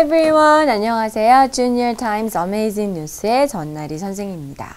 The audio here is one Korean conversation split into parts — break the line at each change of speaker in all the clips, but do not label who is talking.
everyone. 안녕하세요. Junior Times Amazing News의 전나리 선생입니다.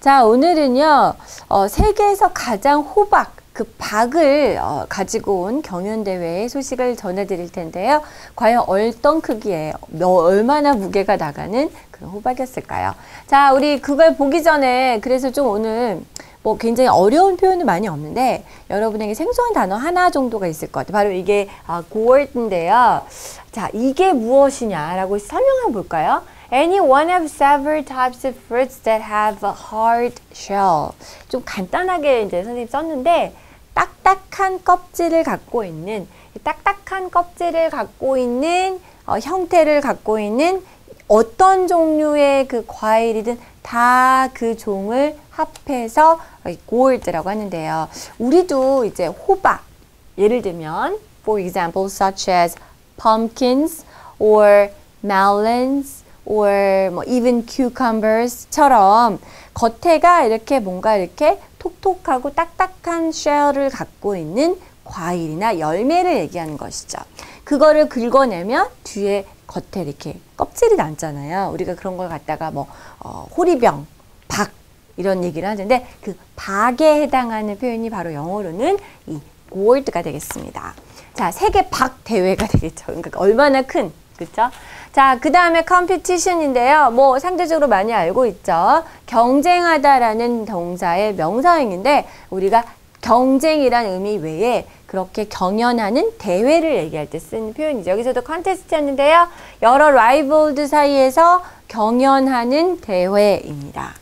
자, 오늘은요, 어, 세계에서 가장 호박, 그 박을 어, 가지고 온 경연대회의 소식을 전해드릴 텐데요. 과연 어떤 크기에 얼마나 무게가 나가는 그런 호박이었을까요? 자, 우리 그걸 보기 전에 그래서 좀 오늘 뭐 굉장히 어려운 표현은 많이 없는데 여러분에게 생소한 단어 하나 정도가 있을 것 같아요. 바로 이게 아, gourd인데요. 자, 이게 무엇이냐라고 설명해 볼까요? Any one of several types of fruits that have a hard shell. 좀 간단하게 이제 선생님 썼는데 딱딱한 껍질을 갖고 있는 딱딱한 껍질을 갖고 있는 어, 형태를 갖고 있는 어떤 종류의 그 과일이든 다 그 종을 합해서 고울드라고 하는데요. 우리도 이제 호박 예를 들면 for example such as pumpkins or melons or 뭐 even cucumbers처럼 겉에가 이렇게 뭔가 이렇게 톡톡하고 딱딱한 쉘을 갖고 있는 과일이나 열매를 얘기하는 것이죠. 그거를 긁어내면 뒤에 겉에 이렇게 껍질이 남잖아요. 우리가 그런 걸 갖다가 뭐 어, 호리병, 박 이런 얘기를 하는데 그 박에 해당하는 표현이 바로 영어로는 이 gourd가 되겠습니다. 자, 세계 박 대회가 되겠죠. 그러니까 얼마나 큰 그렇죠? 자, 그 다음에 competition인데요. 뭐 상대적으로 많이 알고 있죠. 경쟁하다라는 동사의 명사형인데 우리가 경쟁이란 의미 외에 그렇게 경연하는 대회를 얘기할 때 쓰는 표현이죠. 여기서도 컨테스트였는데요. 여러 라이벌들 사이에서 경연하는 대회입니다.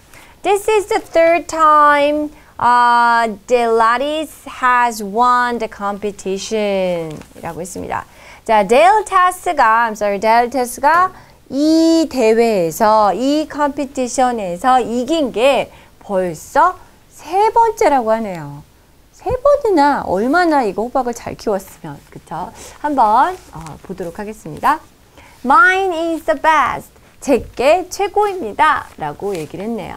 This is the third time uh, Delatis has won the competition 이라고 했습니다. 자, 데일 타스가, I'm sorry, 데일 타스가 이 대회에서, 이 컴피티션에서 이긴 게 벌써 세 번째라고 하네요. 세 번이나 얼마나 이거 호박을 잘 키웠으면, 그쵸? 한번 어, 보도록 하겠습니다. Mine is the best. 제게 최고입니다. 라고 얘기를 했네요.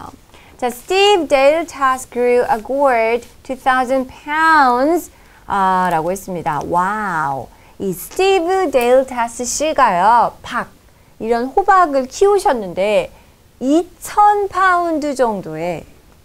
자, Steve Dale Task grew a gourd 2,000 pounds 아, 라고 했습니다. 와우. 이 스티브 데일 타스 씨가요, 박, 이런 호박을 키우셨는데, 2,000 파운드 정도의,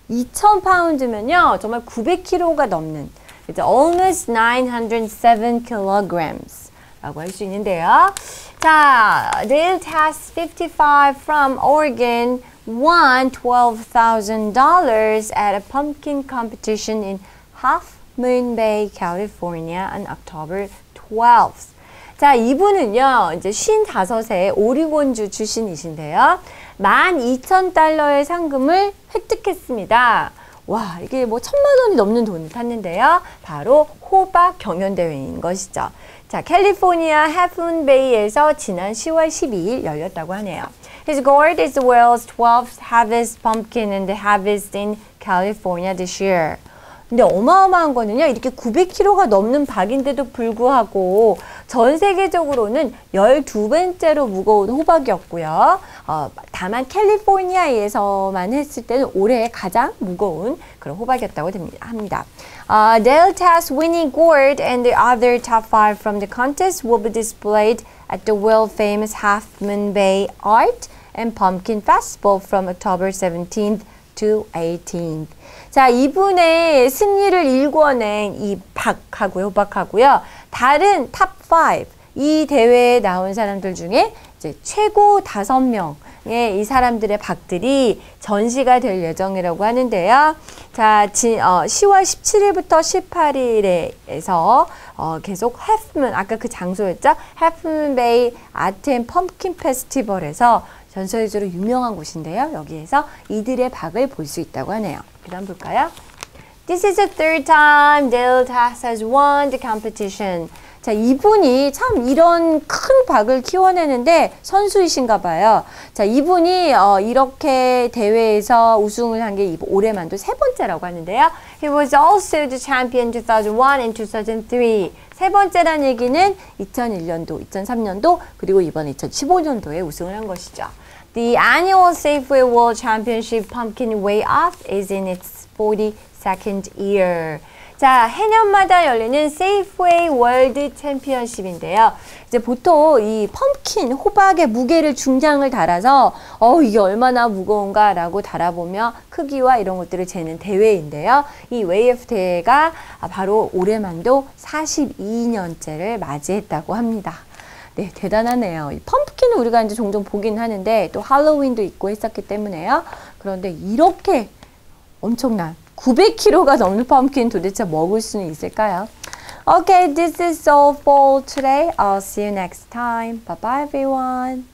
2,000 파운드면요, 정말 900kg가 넘는, 이제 almost 907 kilograms 라고 할 수 있는데요. 자, 데일 타스 55 from Oregon won $12,000 at a pumpkin competition in Half Moon Bay, California on October 12th. 자, 이분은요, 이제 55세 오리곤주 출신이신데요. 12,000달러의 상금을 획득했습니다. 와, 이게 뭐 천만 원이 넘는 돈을 탔는데요. 바로 호박 경연대회인 것이죠. 자, 캘리포니아 해픈베이에서 지난 10월 12일 열렸다고 하네요. His gourd is the world's 12th harvest pumpkin and the harvest in California this year. 근데 어마어마한 거는요. 이렇게 900kg가 넘는 박인데도 불구하고 전 세계적으로는 12번째로 무거운 호박이었고요. 어, 다만 캘리포니아에서만 했을 때는 올해 가장 무거운 그런 호박이었다고 합니다. Uh, Delta's winning gourd and the other top five from the contest will be displayed at the world famous Half Moon Bay Art and Pumpkin Festival from October 17th to 18th. 자, 이분의 승리를 일궈낸 이 박하고 호박하고요. 다른 탑 5, 이 대회에 나온 사람들 중에 이제 최고 다섯 명의 이 사람들의 박들이 전시가 될 예정이라고 하는데요. 자, 지, 어, 10월 17일부터 18일에서 어, 계속 해프문, 아까 그 장소였죠? 해프문 베이 아트 앤 펌킨 페스티벌에서 전 세계적으로 유명한 곳인데요. 여기에서 이들의 박을 볼 수 있다고 하네요. 그 다음 볼까요? This is the third time Dale Tass has won the competition. 자, 이분이 참 이런 큰 박을 키워내는데 선수이신가 봐요. 자, 이분이 어, 이렇게 대회에서 우승을 한 게 올해만도 세 번째라고 하는데요. He was also the champion 2001 and 2003. 세 번째란 얘기는 2001년도, 2003년도, 그리고 이번 2015년도에 우승을 한 것이죠. The annual Safeway World Championship Pumpkin Way Off is in its 42nd year. 자, 해년마다 열리는 세이프웨이 월드 챔피언십인데요. 이제 보통 이 펌킨, 호박의 무게를 중량을 달아서 어, 이게 얼마나 무거운가라고 달아보며 크기와 이런 것들을 재는 대회인데요. 이 웨이프 대회가 바로 올해만도 42년째를 맞이했다고 합니다. 네, 대단하네요. 이 펌킨은 우리가 이제 종종 보긴 하는데 또 할로윈도 있고 했었기 때문에요. 그런데 이렇게 엄청난 900kg가 넘는 펌킨 도대체 먹을 수는 있을까요? Okay, this is all for today. I'll see you next time. Bye bye, everyone.